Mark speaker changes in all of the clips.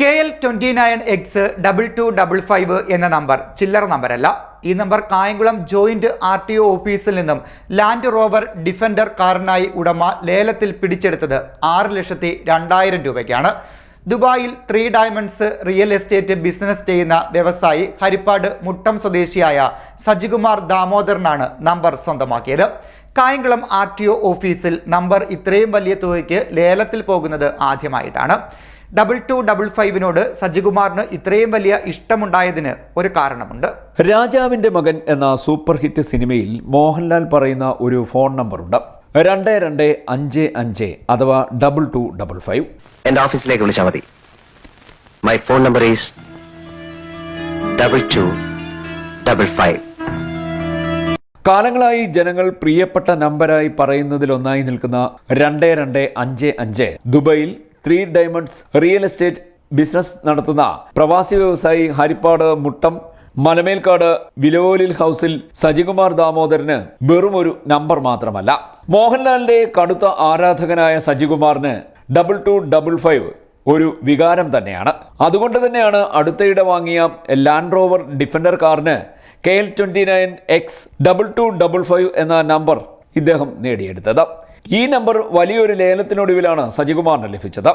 Speaker 1: K L twenty nine X double two double five എന്ന number ചില്ലറ നമ്പരല്ല ഈ number Kayamkulam joint R T O ഓഫീസിൽ നിന്നും ലാൻഡ് റോവർ ഡിഫൻഡർ കാറിനായി ഉടമ ലേലത്തിൽ പിടിച്ചെടുത്തത് ആറ് ലക്ഷത്തി രണ്ടായിരം രൂപയ്ക്കാണ്. ദുബായിൽ three diamonds real estate business ചെയ്യുന്ന വ്യവസായി ഹരിപ്പാട് മുട്ടം സ്വദേശിയായ സജികുമാർ ദാമോദരനാണ് നമ്പർ സ്വന്തമാക്കിയത്. കായംകുളം ആർ ടി ഒ ഓഫീസിൽ നമ്പർ ഇത്രയും വലിയ തുകയ്ക്ക് ലേലത്തിൽ പോകുന്നത് ആദ്യമായിട്ടാണ്. ഡബിൾ ടു ഡബിൾ ഫൈവിനോട് സജികുമാറിന് ഇത്രയും വലിയ ഇഷ്ടമുണ്ടായതിന് ഒരു കാരണമുണ്ട്.
Speaker 2: രാജാവിന്റെ മകൻ എന്ന സൂപ്പർ ഹിറ്റ് സിനിമയിൽ മോഹൻലാൽ പറയുന്ന ഒരു ഫോൺ നമ്പറുണ്ട് രണ്ട് രണ്ട് അഞ്ച് അഞ്ച് അഥവാ ഡബിൾ ടു ഡബിൾ ഫൈവ്
Speaker 3: എന്റെ ഓഫീസിലേക്ക് വിളിച്ചാൽ മതി. My phone number is double two double five
Speaker 2: കാലങ്ങളായി ജനങ്ങൾ പ്രിയപ്പെട്ട നമ്പരായി പറയുന്നതിലൊന്നായി നിൽക്കുന്ന രണ്ട് രണ്ട് അഞ്ച് അഞ്ച് ദുബൈയിൽ three diamonds real estate business നടത്തുന്ന പ്രവാസി വ്യവസായി ഹരിപ്പാട് മുട്ടം മലമേൽക്കാട് വിലോലിൽ ഹൗസിൽ സജികുമാർ ദാമോദരന് വെറും ഒരു നമ്പർ മാത്രമല്ല. മോഹൻലാലിന്റെ കടുത്ത ആരാധകനായ സജികുമാറിന് ഡബിൾ ടു ഡബിൾ ഫൈവ് ഒരു വികാരം തന്നെയാണ്. അതുകൊണ്ട് തന്നെയാണ് അടുത്തയിടെ വാങ്ങിയ ലാൻഡ് റോവർ ഡിഫൻഡർ കാറിന് K L twenty nine X double two double five എന്ന നമ്പർ ഇദ്ദേഹം നേടിയെടുത്തത്. ഈ നമ്പർ വലിയൊരു ലേലത്തിനൊടുവിലാണ് സജികുമാറിന് ലഭിച്ചത്.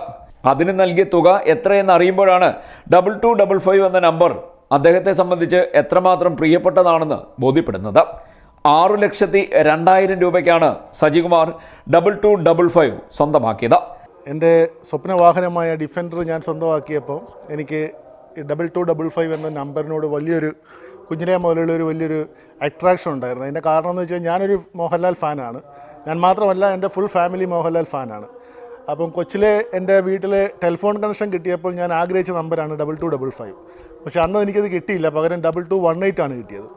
Speaker 2: അതിന് നൽകിയ തുക എത്രയെന്ന് അറിയുമ്പോഴാണ് ഡബിൾ ടു ഡബിൾ ഫൈവ് എന്ന നമ്പർ അദ്ദേഹത്തെ സംബന്ധിച്ച് എത്രമാത്രം പ്രിയപ്പെട്ടതാണെന്ന് ബോധ്യപ്പെടുന്നത്. ആറു ലക്ഷത്തി രണ്ടായിരം രൂപയ്ക്കാണ് Sajikumar double two double five സ്വന്തമാക്കിയത്.
Speaker 4: എന്റെ സ്വപ്നവാഹനമായ ഡിഫൻഡർ ഞാൻ സ്വന്തമാക്കിയപ്പോൾ എനിക്ക് ഡബിൾ ടു ഡബിൾ ഫൈവ് എന്ന നമ്പറിനോട് വലിയൊരു കുഞ്ഞിനെ മുതലുള്ള ഒരു വലിയൊരു അട്രാക്ഷൻ ഉണ്ടായിരുന്നു. അതിന്റെ കാരണം എന്ന് വെച്ചാൽ ഞാനൊരു മോഹൻലാൽ ഫാനാണ് ഞാൻ മാത്രമല്ല എന്റെ ഫുൾ ഫാമിലി മോഹൻലാൽ ഫാനാണ് അപ്പം കൊച്ചിലെ എന്റെ വീട്ടിൽ ടെലിഫോൺ കണക്ഷൻ കിട്ടിയപ്പോൾ ഞാൻ ആഗ്രഹിച്ച നമ്പറാണ് ഡബിൾ ടു ഡബിൾ ഫൈവ് പക്ഷേ അന്ന് എനിക്കത് കിട്ടിയില്ല പകരം ഡബിൾ ടു വൺ എയ്റ്റ് ആണ് കിട്ടിയത്.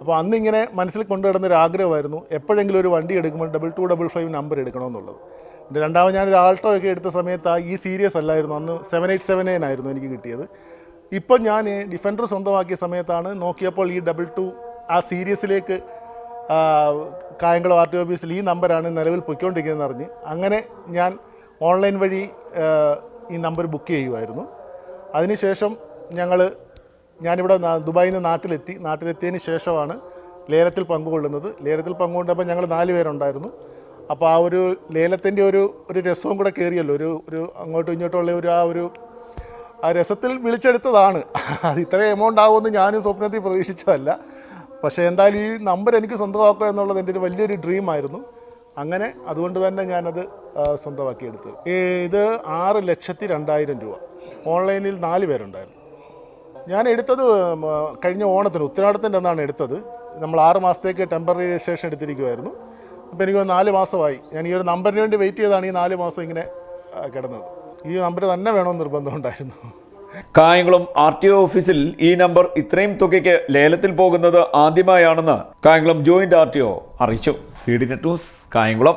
Speaker 4: അപ്പോൾ അന്ന് ഇങ്ങനെ മനസ്സിൽ കൊണ്ടുവരുന്ന ഒരു ആഗ്രഹമായിരുന്നു എപ്പോഴെങ്കിലും ഒരു വണ്ടി എടുക്കുമ്പോൾ double two double five number എടുക്കണമെന്നുള്ളത്. എന്റെ രണ്ടാമത് ഞാനൊരു ആൾട്ടോ ഒക്കെ എടുത്ത സമയത്ത് ആ ഈ സീരിയസ് അല്ലായിരുന്നു അന്ന് സെവൻ എയ്റ്റ് സെവൻ നയൻ ആയിരുന്നു എനിക്ക് കിട്ടിയത്. ഇപ്പം ഞാൻ ഡിഫൻഡർ സ്വന്തമാക്കിയ സമയത്താണ് നോക്കിയപ്പോൾ ഈ ഡബിൾ ടു ആ സീരീസിലേക്ക് കായംകുളം ആർ ടി ഓഫീസിൽ ഈ നമ്പറാണ് നിലവിൽ പൊയ്ക്കൊണ്ടിരിക്കുന്നതെന്ന് അറിഞ്ഞ് അങ്ങനെ ഞാൻ ഓൺലൈൻ വഴി ഈ നമ്പർ ബുക്ക് ചെയ്യുമായിരുന്നു അതിനുശേഷം ഞങ്ങൾ ഞാനിവിടെ ദുബായിൽ നിന്ന് നാട്ടിലെത്തി. നാട്ടിലെത്തിയതിന് ശേഷമാണ് ലേലത്തിൽ പങ്കുകൊള്ളുന്നത്. ലേലത്തിൽ പങ്കുകൊണ്ടപ്പോൾ ഞങ്ങൾ നാല് പേരുണ്ടായിരുന്നു. അപ്പോൾ ആ ഒരു ലേലത്തിന്റെ ഒരു ഒരു രസവും കൂടെ കയറിയല്ലോ. ഒരു ഒരു അങ്ങോട്ടും ഇങ്ങോട്ടും ഉള്ള ഒരു ആ ഒരു ആ രസത്തിൽ വിളിച്ചെടുത്തതാണ്. അത് ഇത്രയും എമൗണ്ട് ആവുമെന്ന് ഞാനും സ്വപ്നത്തിൽ പ്രതീക്ഷിച്ചതല്ല. പക്ഷേ എന്തായാലും ഈ നമ്പർ എനിക്ക് സ്വന്തമാക്കുക എന്നുള്ളത് എന്റെ ഒരു വലിയൊരു ഡ്രീമായിരുന്നു അങ്ങനെ അതുകൊണ്ട് തന്നെ ഞാനത് സ്വന്തമാക്കി ഈ ഇത് ആറ് ലക്ഷത്തി രണ്ടായിരം രൂപ. ഓൺലൈനിൽ നാല് പേരുണ്ടായിരുന്നു. ഞാൻ എടുത്തത് കഴിഞ്ഞ ഓണത്തിന് ഉത്തരാടത്തിന്റെ എന്നാണ് എടുത്തത്. നമ്മൾ ആറ് മാസത്തേക്ക് ടെമ്പററി രജിസ്ട്രേഷൻ എടുത്തിരിക്കുമായിരുന്നു അപ്പോൾ എനിക്ക് നാല് മാസമായി. ഞാൻ ഈ ഒരു നമ്പറിന് വേണ്ടി വെയിറ്റ് ചെയ്താണ് ഈ നാല് മാസം ഇങ്ങനെ കിടന്നത്. ഈ നമ്പർ തന്നെ വേണമെന്ന് നിർബന്ധമുണ്ടായിരുന്നു
Speaker 2: കായംകുളം ആർ ടി ഒ ഓഫീസിൽ ഈ നമ്പർ ഇത്രയും തുകയ്ക്ക് ലേലത്തിൽ പോകുന്നത് ആദ്യമായാണെന്ന് Kayamkulam joint R T O അറിയിച്ചു. C D net news Kayamkulam.